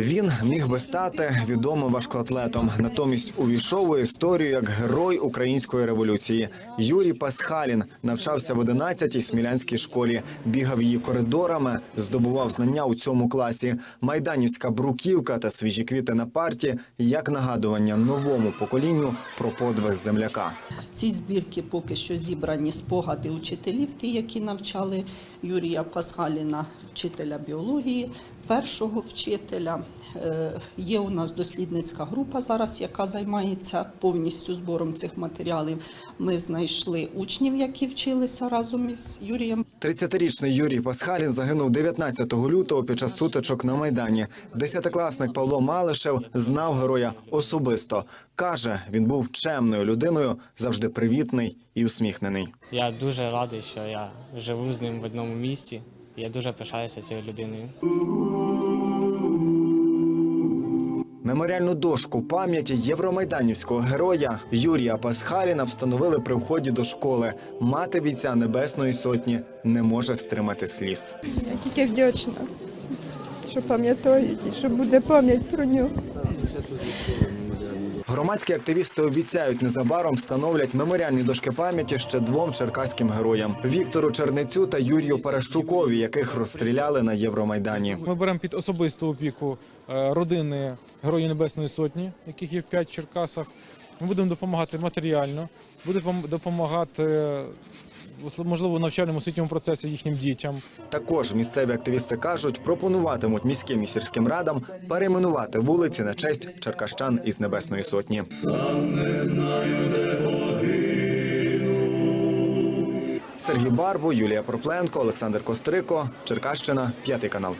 Він міг би стати відомим важкоатлетом. Натомість увійшов у історію як герой української революції. Юрій Пасхалін навчався в 11-й смілянській школі, бігав її коридорами, здобував знання у цьому класі. Майданівська бруківка та свіжі квіти на парті як нагадування новому поколінню про подвиг земляка. В цій збірці поки що зібрані спогади учителів, ті, які навчали Юрія Пасхаліна, вчителя біології, першого вчителя. Е, Є у нас дослідницька група зараз, яка займається повністю збором цих матеріалів. Ми знайшли учнів, які вчилися разом із Юрієм 30-річний Юрій Пасхалін загинув 19 лютого під час сутичок на майдані. Десятикласник Павло Малишев знав героя особисто. каже, він був чемною людиною, завжди привітний і усміхнений. Я дуже радий, що я живу з ним в одному місті. Я дуже пишаюся цією людиною. Меморіальну дошку пам'яті євромайданівського героя Юрія Пасхаліна встановили при вході до школи. Мати бійця Небесної сотні не може стримати сліз. Я тільки вдячна, що пам'ятають і що буде пам'ять про нього. Громадські активісти обіцяють незабаром встановлять меморіальні дошки пам'яті ще двом черкаським героям Віктору Чернецю та Юрію Паращукові, яких розстріляли на Євромайдані. Ми беремо під особисту опіку е, родини Героїв Небесної Сотні, яких є п'ять в Черкасах. Ми будемо допомагати матеріально, будемо допомагати, можливо, в навчальному освітньому процесі їхнім дітям. Також місцеві активісти кажуть, пропонуватимуть міським і сільським радам перейменувати вулиці на честь черкащан із Небесної Сотні. Сергій Барбу, Юлія Пропленко, Олександр Кострико, Черкащина, п'ятий канал.